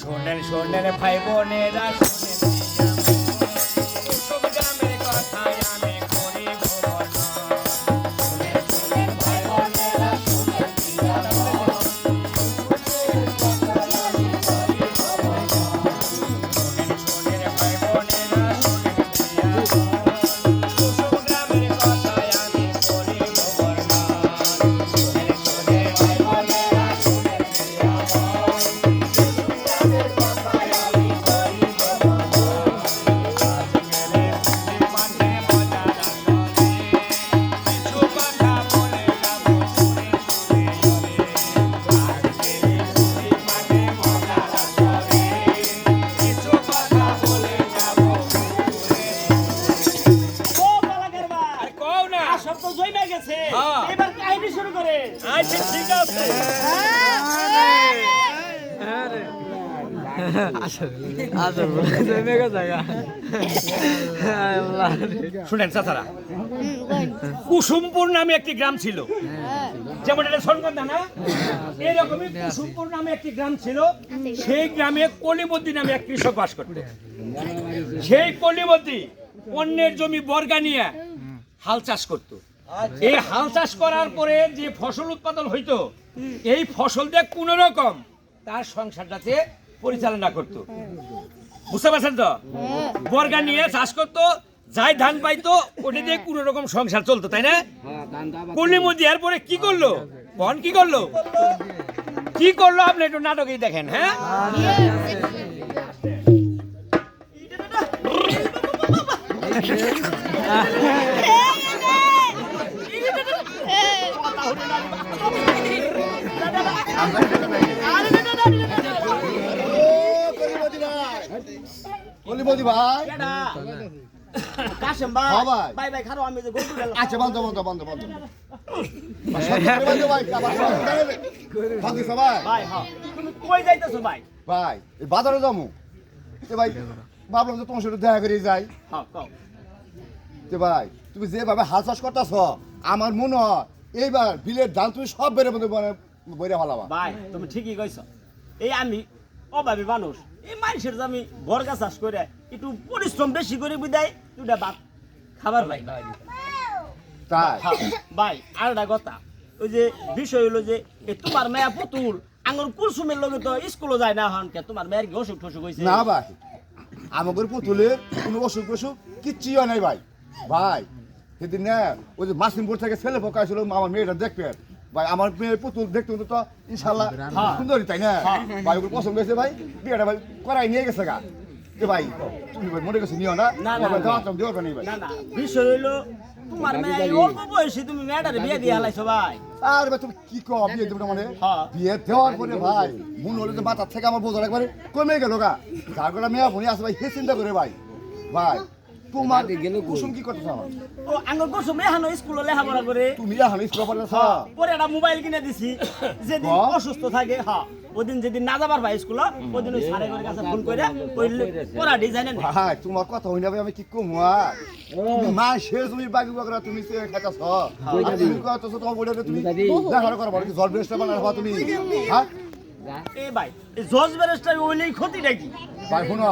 শোনেন শোনেন ভাই বোনেরা শুনেন চাচারা কুসুমপুর নামে একটি গ্রাম ছিল। যেমন এটা সনগন্ধা না? এরকমই কুসুমপুর নামে একটি গ্রাম ছিল। সেই গ্রামে কলিবদ্দি নামে এক কৃষক বাস করত। সেই কলিবদ্দি অন্যের জমি বর্গা নিয়ে হাল চাষ করত। এই হাল চাষ করার পরে যে ফসল উৎপাদন হইতো এই ফসল দিয়ে কোন রকম তার সংসারটাতে পরিচালনা করত। বুঝতে পারছেন তো? বর্গা নিয়ে চাষ করতো যাই ধান পাইতো ওটা দিয়ে কোন রকম সংসার চলতো তাই না? কলিমু দেওয়ার পরে কি করল? কন কি করল? কি করল? আপনি একটু নাটকেই দেখেন হ্যাঁ? কলিপতি ভাই। এটা কাশেম ভাই। হ্যাঁ ভাই। ভাই ভাই খারো আমি যে গেলাম আচ্ছা বন্ধ বন্ধ বন্ধ বন্ধ। বন্ধ ভাই। ভাই। হ্যাঁ। কই যাইতেছো ভাই? ভাই এই বাজারে যাব তে ভাই ভাবলাম যে তোমার সাথে দেখা করে যাই। হ্যাঁ তে ভাই তুমি যেভাবে হাল চাষ করতেছ আমার মনে হয় এইবার বিলের ধান তুমি সব বেড়ে মধ্যে বইরে ফেলাবা। ভাই তুমি ঠিকই কইছো। এই আমি অভাবী মানুষ। এই মানুষের আমি বর্গা চাষ করে একটু পরিশ্রম বেশি করে বিদায় দুটা ভাত খাবার ভাই। তাই? হ্যাঁ, ভাই আর একটা কথা ওই যে বিষয় হলো যে তোমার মেয়া পুতুল আঙুর কুলসুমের লগে তো স্কুলে যায় না হন কে তোমার মেয়ের কি অসুখ টসুখ হয়েছে না ভাই আমাদের পুতুলে কোনো অসুখ অসুখ কিচ্ছু হয় নাই ভাই। ভাই সেদিন না ওই যে মাসিমপুর থেকে ছেলে পোকা ছিল আমার মেয়েটা দেখবেন। ভাই আমার মেয়ের পুতুল দেখতে হতো তো ইনশাল্লাহ সুন্দরী তাই না? ভাই ওকে পছন্দ হয়েছে ভাই? বিয়েটা ভাই করাই নিয়ে গেছে গা। এ ভাই তুমি ভাই মনে করছি নিও না? বিষয় হইল তোমার মেয়ে অল্প বয়সে তুমি মেয়েটারে বিয়ে দিয়ে হালাইছো ভাই। আর ভাই তুমি কি কো বিয়ে দেবো মানে? হ্যাঁ। বিয়ে দেওয়ার পরে ভাই মন হলে তো মাথার থেকে আমার বোঝা একবারে কমে গেল গা। যার করে মেয়া আছে ভাই হে চিন্তা করে ভাই। ভাই তোমার কুসুম কি করতেছ আমার ও আঙুর কুলসুম এখানো স্কুলে লেখাপড়া করে। তুমি এখন স্কুল পড়াছ পরে একটা মোবাইল কিনে দিছি। যেদিন অসুস্থ থাকে হ্যাঁ ওদিন যেদিন না যাবার ভাই স্কুল ওদিন ওই সাড়ে করে কাছে ফোন করে ওই পড়া ডিজাইনের ভাই তোমার কথা হই না ভাই আমি কি কম তুমি মা সে তুমি বাকি বাকরা তুমি সে খাইতাছ। আর তুমি কইতাছ তোমার বড় তুমি দেখা করবা কি জল ব্রেস্ট বানাবা তুমি? হ্যাঁ? এ ভাই জজ ব্যারেস্টার ওইলেই ক্ষতি নাকি ভাই শোনো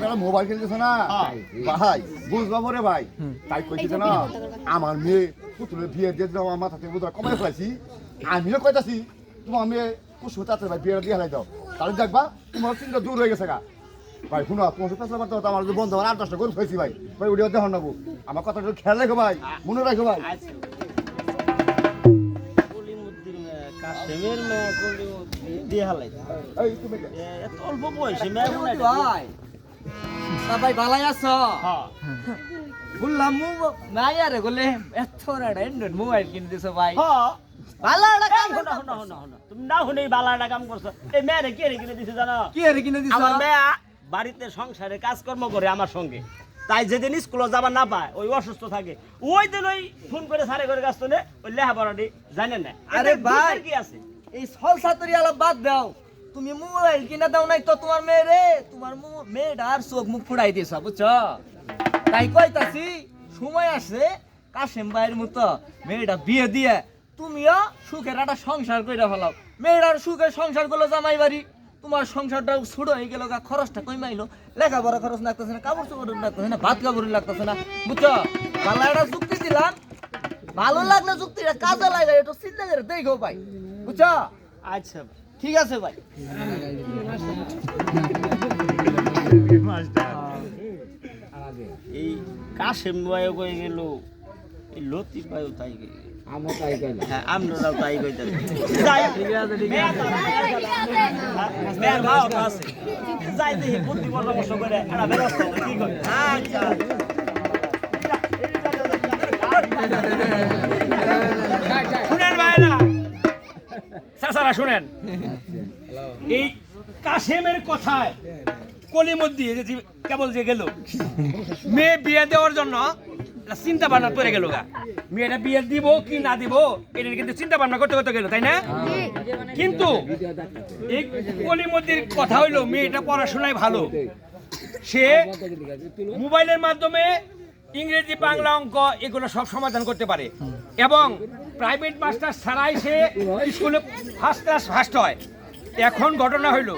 তাহলে মোবাইল কিনতেছ না? হ্যাঁ। ভাই বুঝবা পরে ভাই। তাই কইতেছে না আমার মেয়ে পুতুলের বিয়ে দিয়ে দিলাম আমার মাথা থেকে বোধহয় কমাই ফেলাইছি আমিও কইতাছি তোমার মেয়ে কুসু তাতে ভাই বিয়ে দিয়ে হালাই দাও। তাহলে দেখবা তোমার চিন্তা দূর হয়ে গেছে গা। ভাই শুনো তোমার সাথে পেছলা করতে হতো আমার যে বন্ধু আমার আট দশটা গরু খাইছি ভাই। ভাই ওটা দেখো নেব আমার কথাটা একটু খেয়াল রেখো ভাই মনে রাখো ভাই। আচ্ছা। কাশেমের মেয়ে দিয়ে হালাই এত অল্প বয়সে ভাই। সবাই ভালাই আছো? হ্যাঁ। বললাম নাই আরে বলে এত অ্যান্ড্রয়েড মোবাইল কিনে দিছো ভাই। হ্যাঁ। ভালো কাম হনো, হনো, হনো, হনো। তুমি না শুনেই বালা কাম করছ। এই মেয়েরে কে রে কিনে দিছে জানো? কি আরে কিনে দিছো? আমার মেয়া বাড়িতে সংসারে কাজকর্ম করে আমার সঙ্গে। তাই যেদিন স্কুলে যাবার না পায় ওই অসুস্থ থাকে। ওই দিন ওই ফোন করে সারে করে কাজ তোলে ওই লেখাপড়াটি জানেন না। আরে ভাই। কি আছে? এই সল সাতরি আলাপ বাদ দাও। তুমি মোবাইল কিনা দাও নাই তো তোমার মেয়ে রে। তোমার মেয়েটার চোখ মুখ ফুড়াই দিছ বুঝছ? তাই কইতাছি, সময় আসছে কাশেম ভাইয়ের মতো মেয়েটা বিয়ে দিয়ে তুমিও সুখের একটা সংসার করে ফেলাও। মেয়েটার সুখের সংসার করল জামাই বাড়ি। তোমার সংসারটা ছোট হয়ে গেল গা, খরচটা কমাইলো লেখাপড়া খরচ লাগতেছে না, কাপড় চোপড় লাগতেছে না, ভাত কাপড় লাগতেছে না, বুঝছ? ভালো একটা যুক্তি দিলাম। ভালো লাগলে যুক্তিটা কাজে লাগে একটু চিন্তা করে দেখো ভাই বুঝছ? আচ্ছা ঠিক আছে ভাই। এই কাশেম ভাইও কয়ে গেল? এই লতিফ ভাইও তাই গেল হ্যাঁ আমরাও তাই কইতাম যাই মেয়ের ভাও তো আছে যাই দেখি বুদ্ধি পরামর্শ করে একটা ব্যবস্থা কি করে? আচ্ছা। শুনেন ভাইরা চাচারা, শুনেন। এই কাশেমের কথায় কলিমদ্দি কেবল যে গেল, মেয়ে বিয়ে দেওয়ার জন্য চিন্তা ভাবনা করে গেল গা। মেয়েটা বিয়ে দিব কি না দিব, এটা কিন্তু চিন্তা ভাবনা করতে করতে গেল, তাই না? কিন্তু এই কলিমদ্দির কথা হইল, মেয়েটা পড়াশোনায় ভালো, সে মোবাইলের মাধ্যমে ইংরেজি, বাংলা অঙ্ক এগুলো সব সমাধান করতে পারে। এবং প্রাইভেট মাস্টার ছাড়াই সে স্কুলে ফার্স্ট ক্লাস ফার্স্ট হয়। এখন ঘটনা হইল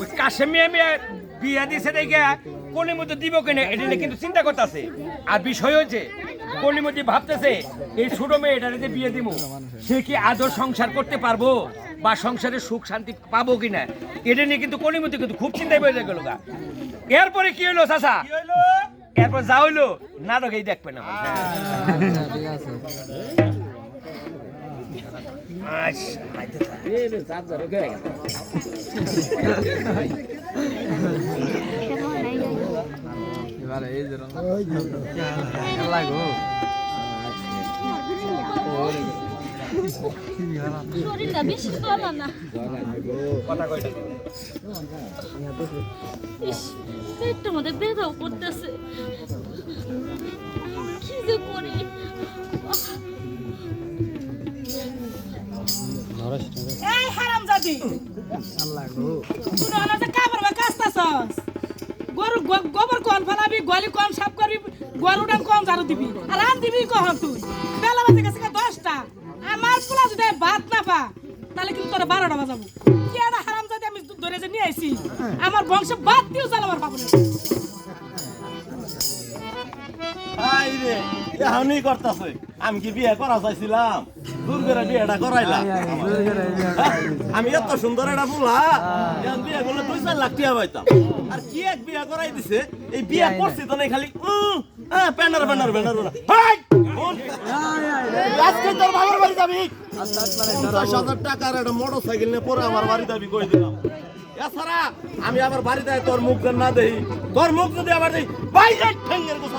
ওই কাশ্মীর মেয়ে বিয়া দিছে দেখে কোনের মধ্যে দিব কিনে এটা নিয়ে কিন্তু চিন্তা করতেছে। আর বিষয় হচ্ছে কোনের মধ্যে ভাবতেছে এই ছোট মেয়ে এটা যে বিয়ে দিব সে কি আদর সংসার করতে পারব? বা সংসারে সুখ শান্তি পাবো কিনা এটা নিয়ে কিন্তু কোনের মধ্যে কিন্তু খুব চিন্তায় বেড়ে গেল গা। এরপরে কি হলো হইল? এরপর যা হইল নাটকেই দেখবে না আচ্ছা। শরীরটা বেশি ভালো না কথা কয়টা পেটটার মধ্যে ব্যথাও করতেছে হারাম জাতি তুই না যে কাপড় বা কাস্তাছস গরু গো- গোবর কোন ফেলাবি গলি কোন সাফ করবি গরুটা কোন ঝাড়ু দিবি। আর আন দিবি কখন তুই? বেলা বাজে গেছে গা দশটা। আমার পোলা যদি ভাত না পা তাহলে কিন্তু তোরা বারোটা বাজাবো। কি একটা হারাম আমি ধরে যে নিয়ে আইছি? আমার বংশ বাদ দিও চালাবার পাবো না আই রে এখনই করতেছে। আমি কি বিয়ে করা চাইছিলাম? দূর করে বিয়েটা করাইলাম হ্যাঁ? আমি এত সুন্দর ফুলা। এখন বিয়ে করলে দুই চার লাখ টাকা পাইতাম। আর কি এক বিয়ে করাই দিছে এই বিয়ে করছি তো নাই খালি হ্যাঁ প্যান্ডার প্যান্ডার প্যান্ডার আজকে তোর বাবার বাড়ি যাবি? পঞ্চাশ হাজার টাকার একটা মোটর সাইকেল নিয়ে পরে আমার বাড়ি যাবি কই দিলাম? এছাড়া আমি আবার বাড়িতে তোর মুখ না দেই। তোর মুখ যদি আবার দেই বাইরে ঠেঙ্গের গোসা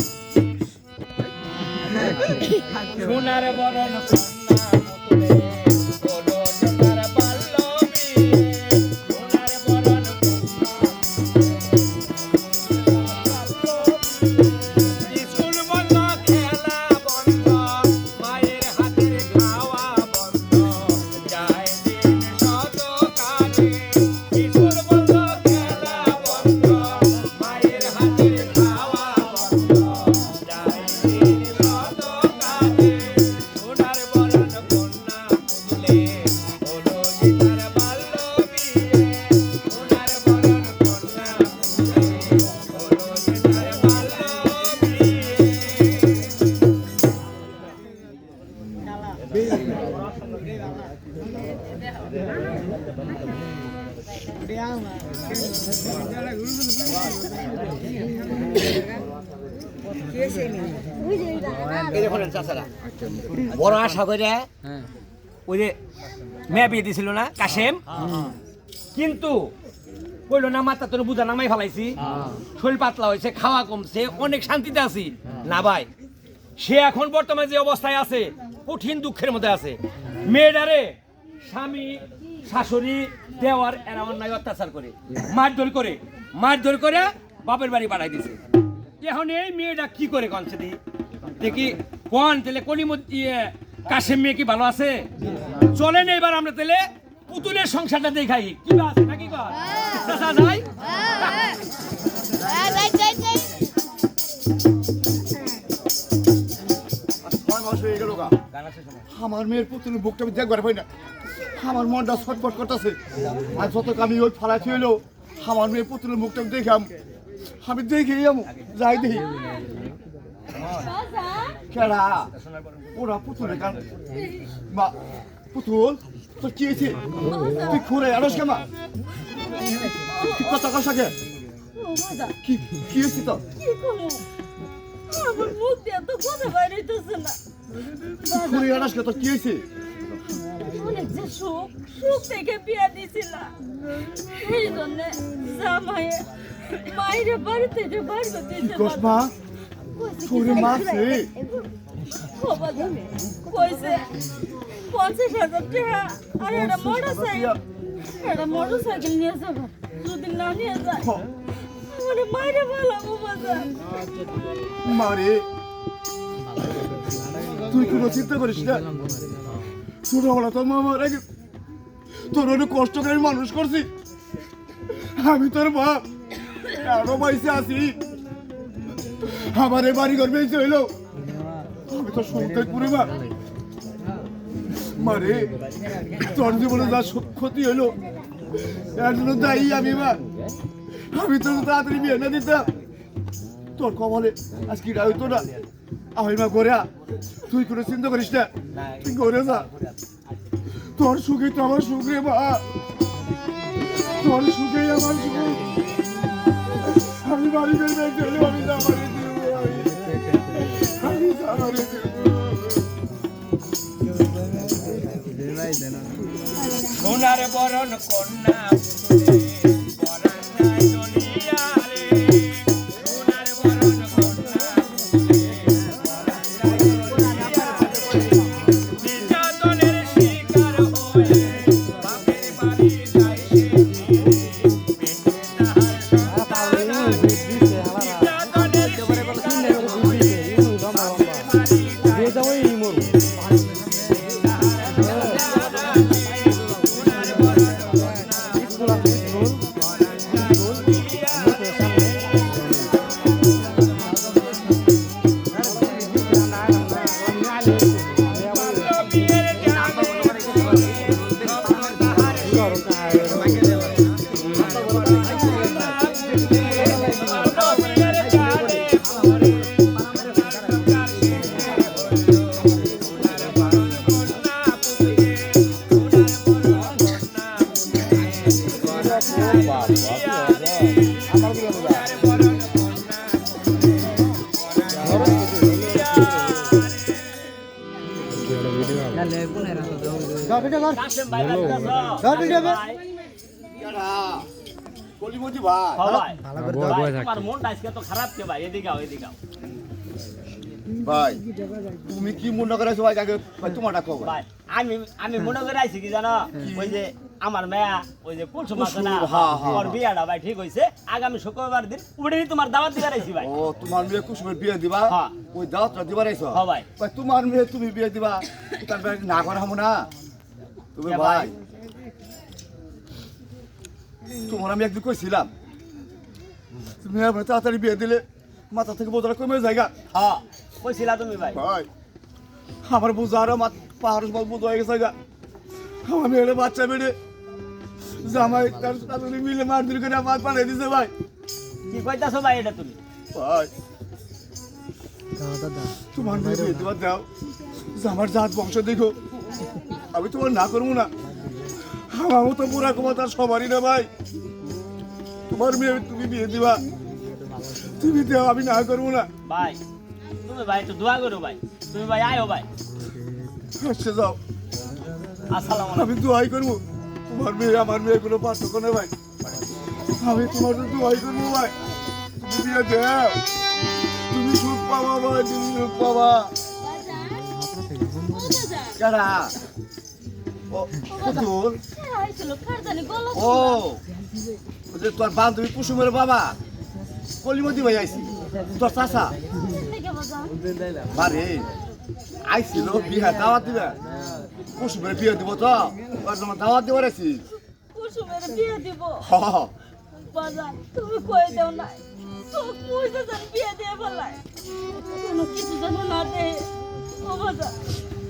সোনার বরণ বড় আশা করে ওই যে বিয়ে দিছিল না, কাশেম? কিন্তু না তোর বুঝা নামাই ফেলাইছি। শরীর পাতলা হয়েছে, খাওয়া কমছে, অনেক শান্তিতে আছি। না ভাই, সে এখন বর্তমানে যে অবস্থায় আছে, কঠিন দুঃখের মধ্যে আছে। মেয়েটারে স্বামী, শাশুড়ি, দেওয়ার এরা অন্যায় অত্যাচার করে, মারধর করে মারধর করে বাপের বাড়ি পাঠাই দিছে। এখন এই মেয়েটা কি করে কনছে দি? দেখি, কোন তাহলে কলিমত ইয়ে কাশেম মেয়ে কি ভালো আছে? চলেন এবার আমরা তাহলে পুতুলের সংসারটা দেখাই। কি আছে নাকি কর? যাই হয়ে আমার মেয়ের পুতুল বুকটা আমি দেখবার পাই না। আমার মনটা ছটফট করতেছে। আর যত আমি ওই ফালাইছি হইল আমার মেয়ের পুতুলের মুখটা দেখাম। আমি দেখে যাব। যাই দেখি। খেলা। ওরা পুতুলের গান। বা পুতুল তোর কি হয়েছে? তুই খুঁড়ে আরস কেমা তুই কথা কষাকে কি কি হয়েছে তোর? আমার মুখ দিয়ে তো কথা বাইরেছে না খুঁড়ে আরস কে তোর কি হয়েছে? অনেক যে সুখ সুখ থেকে বিয়া দিছিলাম এই জন্য জামাইয়ে মায়ের বাড়ি থেকে বাড়ি করতে কসমা তোরে মাছে কইছে পঞ্চাশ হাজার টাকা আর একটা মোটর সাইকেল একটা মোটর সাইকেল নিয়ে যাব যদি না নিয়ে যায় আমার মায়ের ভালো বাজার। মারে তুই কোনো চিন্তা করিস না। ছোটবেলা তোর মামা রেখে তোর অনেক কষ্ট করে আমি মানুষ করছি। আমি তোর বাপ এখনও পয়সা আছি। আমার এ বাড়ি ঘর পেয়েছে হইল আমি তো সন্তান করে মা। মারে তোর জীবনে যা ক্ষতি হইল এর জন্য দায়ী আমি মা। আমি তো তাড়াতাড়ি বিয়ে না দিতাম। তোর কবলে আজকে এটা হইতো না। আমি মা গোরা তুই কোনো চিন্তা করিস না। তুই গোরে যা। তোর সুখে তো আমার সুখ রে মা। তোর সুখে আমার সুখ। আমি বাড়ি বের চলে আমি জামারে দিব আমি। আমি জামারে দিব সোনার বরণ কন্যা ভাই তুমি কি মনে করেছ ভাই আগে তোমারটা খবর ভাই আমি আমি মনে করে আইছি কি জানো? ওই যে আমার মেয়া ওই যে কুলসুম আছে না হ্যাঁ, হ্যাঁ, ওর বিয়াটা ভাই ঠিক হইছে। আগামী শুক্রবার দিন উড়েই তোমার দাওয়াত দিবার আইছি ভাই। ও তোমার মেয়ে কুসুমের বিয়ে দিবা? হ্যাঁ। ওই দাওয়াতটা দিবার আইছো? হ্যাঁ ভাই। ভাই তোমার মেয়ে তুমি বিয়ে দিবা? তার ভাই না করা হব না? তুমি ভাই? তোমার আমি একদিন কইছিলাম তুমি তাড়াতাড়ি বিয়ে দিলে মাথা থেকে বোঝাটা কমে জায়গা হ্যাঁ কইছিলা তুমি ভাই? ভাই আমার বোঝা আরও মাথা পাহাড় সব বোঝা হয়ে গেছে আমার মেয়ের বাচ্চা বেড়ে জামাই তার সাথে মিলে মারধর করে আমার পাঠিয়ে দিছে ভাই। কি কইতাছো ভাই এটা তুমি? ভাই তোমার মেয়ে বিয়ে দেওয়া দাও। আমার জাত বংশ দেখো। আমি তোমার না করব না। আমার মতো পুরা ক্ষমতা সবারই না ভাই। তোমার মেয়ে তুমি বিয়ে দিবা। তুমি দেও আমি না করব না। ভাই তুমি ভাই একটু দোয়া করো ভাই। তুমি ভাই আয়ো ভাই। আসছে যাও। আসসালামু আমি দোয়াই করব। তোমার মেয়ে আমার মেয়ে কোনো পার্থক্য নেই ভাই। আমি তোমার তো দোয়াই করব ভাই। তুমি বিয়ে দেও। তুমি সুখ পাবা বাবা ঝিনুক বাবা কেডা? ও পুতুল ও যে তোর বান্ধবী কুসুমের বাবা কলিমতি ভাই আইছি তোর চাচা? বারে আইছিল বিহা দাওয়াত দিবে। কুসুমের বিয়ে দিব তো ওর জন্য দাওয়াত দিবার আইছি কুসুমের বিয়ে দিব। হ তুমি কই দাও না বিয়ে দিয়ে ফেলায়? কোনো কিছু যেন না ও বাজান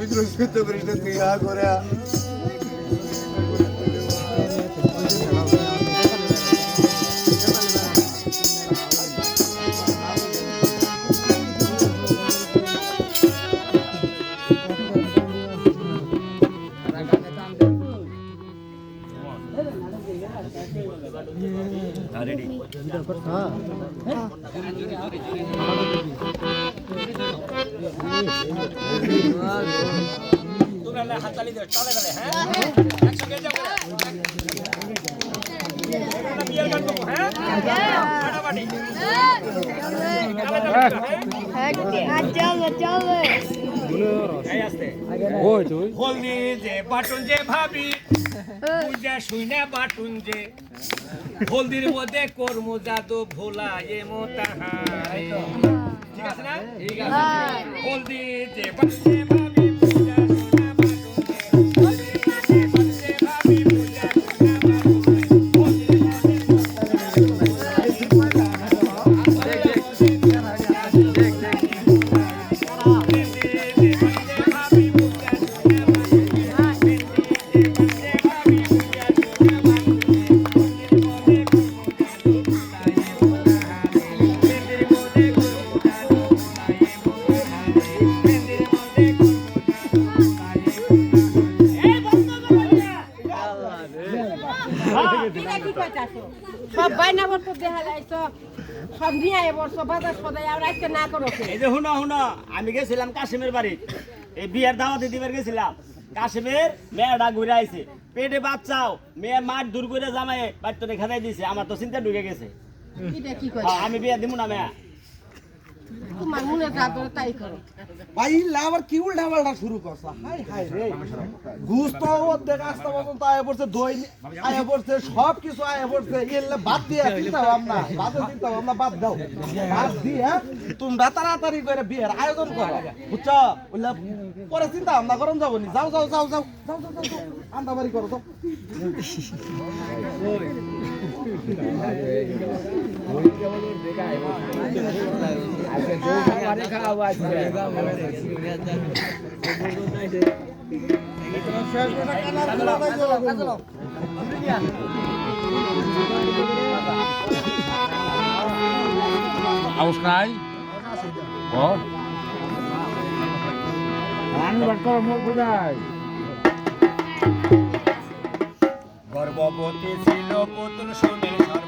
Mikrosveta prišla tega, gorja. তোমরা না হাততালি দাও চলে যে ভাবি পূজা শুনে বাটুন যে হলদির মধ্যে কর্ম জাদু ভোলা এমো ঠিক আছে? না হলদি যে বাজার সদাই আর আজকে না করো এই যে হুনো হুনো আমি গেছিলাম কাশিমের বাড়ি। এই বিয়ের দাওয়াতে দিবার গেছিলাম। কাশিমের মেয়েটা ঘুরে আইছে। পেটে বাচ্চাও মেয়ে মাঠ দূর করে জামাই বাচ্চাটা খেদাই দিছে। আমার তো চিন্তা ঢুকে গেছে। আমি বিয়ে দিব না মেয়া। তাড়াতাড়ি করে বিয়ের আয়োজন করো বুঝছ পরে চিন্তা ভাবনা করুন যাব নি যাও যাও যাও যাও যাও করো আউস নাই আমি বাট করো মোর গর্ভবতী ছিল পুতুল সোনের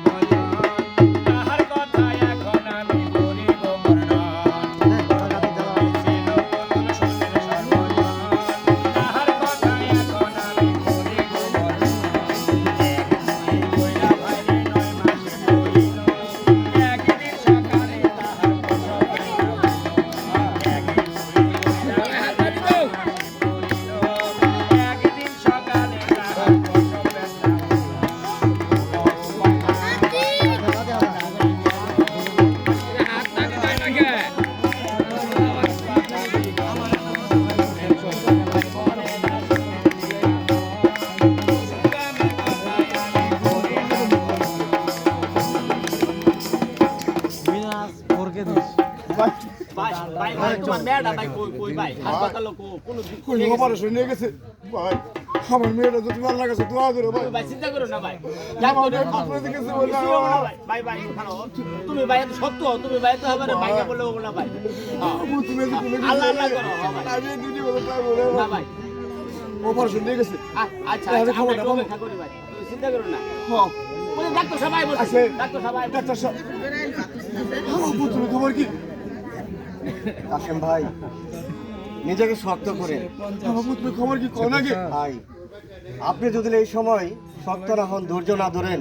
অপারেশন নিয়ে গেছে? ভাই আমার মেয়েটা যদি ভালো লাগাছে দোয়া করে ভাই। ভাই চিন্তা করো না ভাই। আমার মেয়ে পুতুলে দিকে গেছে বলে কিছু হবে না ভাই। ভাই ভাই তুমি ভাই এত সত্য তুমি ভাই তো হবে বলে না ভাই। পুতুলে আল্লাহ আল্লাহ করো। আমি দুটি বলে না ভাই। অপারেশন নিয়ে গেছে। আচ্ছা আচ্ছা খবরটা একটু বলো। অপেক্ষা করি ভাই। তুমি চিন্তা করো না। হ্যাঁ। ডাক্তার সবাই বলছে ডাক্তার সবাই ডাক্তার সাহেব খবর কি কাসেম ভাই নিজেকে শক্ত করে। খবর কি কোন আগে? ভাই আপনি যদি এই সময় শক্ত না হন ধৈর্য না ধরেন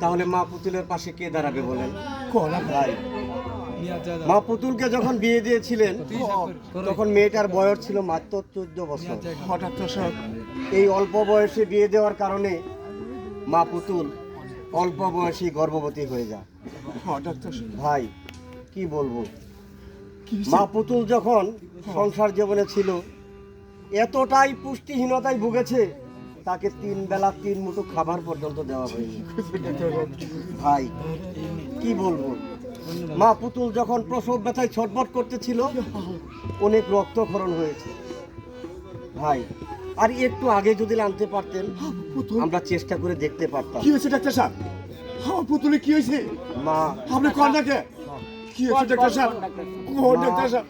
তাহলে মা পুতুলের পাশে কে দাঁড়াবে বলেন? কোন ভাই। মা পুতুলকে যখন বিয়ে দিয়েছিলেন তখন মেয়েটার বয়স ছিল মাত্র চোদ্দ বছর। ডাক্তার এই অল্প বয়সে বিয়ে দেওয়ার কারণে মা পুতুল অল্প বয়সী গর্ভবতী হয়ে যায়। ভাই কি বলব? মা পুতুল যখন সংসার জীবনে ছিল এতটাই পুষ্টিহীনতায় ভুগেছে তাকে তিন বেলা তিন মুঠো খাবার পর্যন্ত দেওয়া হয়নি। ভাই কি বলব? মা পুতুল যখন প্রসব ব্যথায় ছটফট করতেছিল অনেক রক্তক্ষরণ হয়েছে। ভাই আর একটু আগে যদি আনতে পারতেন আমরা চেষ্টা করে দেখতে পারতাম। কি হয়েছে ডাক্তার সাহেব? আমার পুতুলে কি হয়েছে? মা আপনি কোন ডাকে কি হয়েছে? ডাক্তার সাহেব? মা ডাক্তার সাহেব।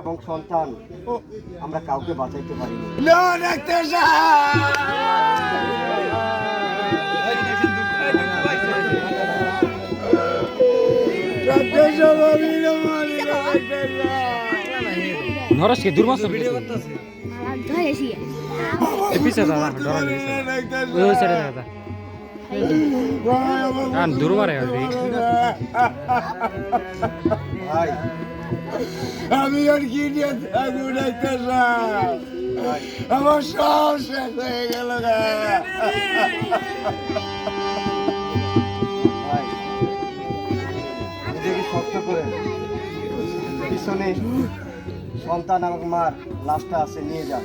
এবং সন্তান ও। আমরা কাউকে বাঁচাইতে পারিনি। না ডাক্তার। নরসকে সাহেব। সাইডে দাদা দুর্বারে আসবে ভাই। আমি আর কি আমার সব শেষ হয়ে গেল শক্ত করে পিছনে সন্তান এবং মার লাশটা আছে নিয়ে যান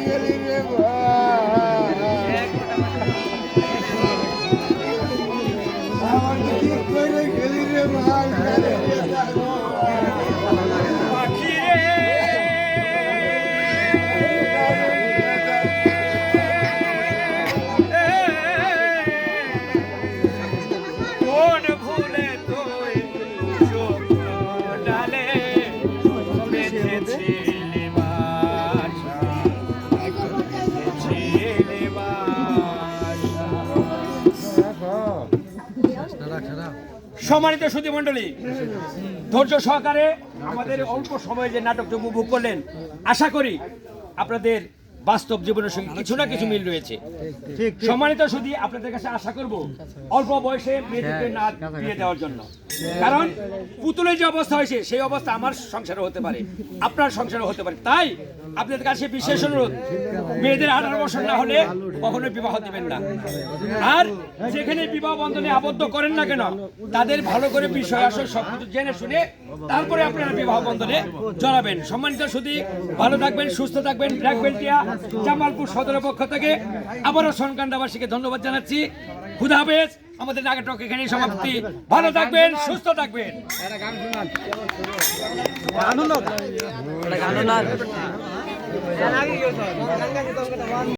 সম্মানিত সুধী মণ্ডলী ধৈর্য সহকারে আমাদের অল্প সময়ে যে নাটকটা উপভোগ করলেন, আশা করি আপনাদের বাস্তব জীবনের সঙ্গে কিছু না কিছু মিল রয়েছে। সম্মানিত সুধী আপনাদের কাছে আশা করব অল্প বয়সে মেয়েদেরকে না বিয়ে দেওয়ার জন্য। কারণ পুতুলের যে অবস্থা হয়েছে সেই অবস্থা আমার সংসারে হতে পারে আপনার সংসারে হতে পারে। তাই আপনাদের কাছে বিশেষ অনুরোধ মেয়েদের আঠারো বছর না হলে কখনো বিবাহ দিবেন না। আর যেখানে বিবাহ বন্ধনে আবদ্ধ করেন না কেন তাদের ভালো করে বিষয় আসল সবকিছু জেনে শুনে তারপরে আপনারা বিবাহ বন্ধনে জড়াবেন। সম্মানিত সুদী ভালো থাকবেন সুস্থ থাকবেন। ব্ল্যাক বেল্টিয়া জামালপুর সদরের পক্ষ থেকে আবারও সনকান্দাবাসীকে ধন্যবাদ জানাচ্ছি। খুদা হাফেজ। আমাদের নাগাটক এখানেই সমাপ্তি। ভালো থাকবেন সুস্থ থাকবেন।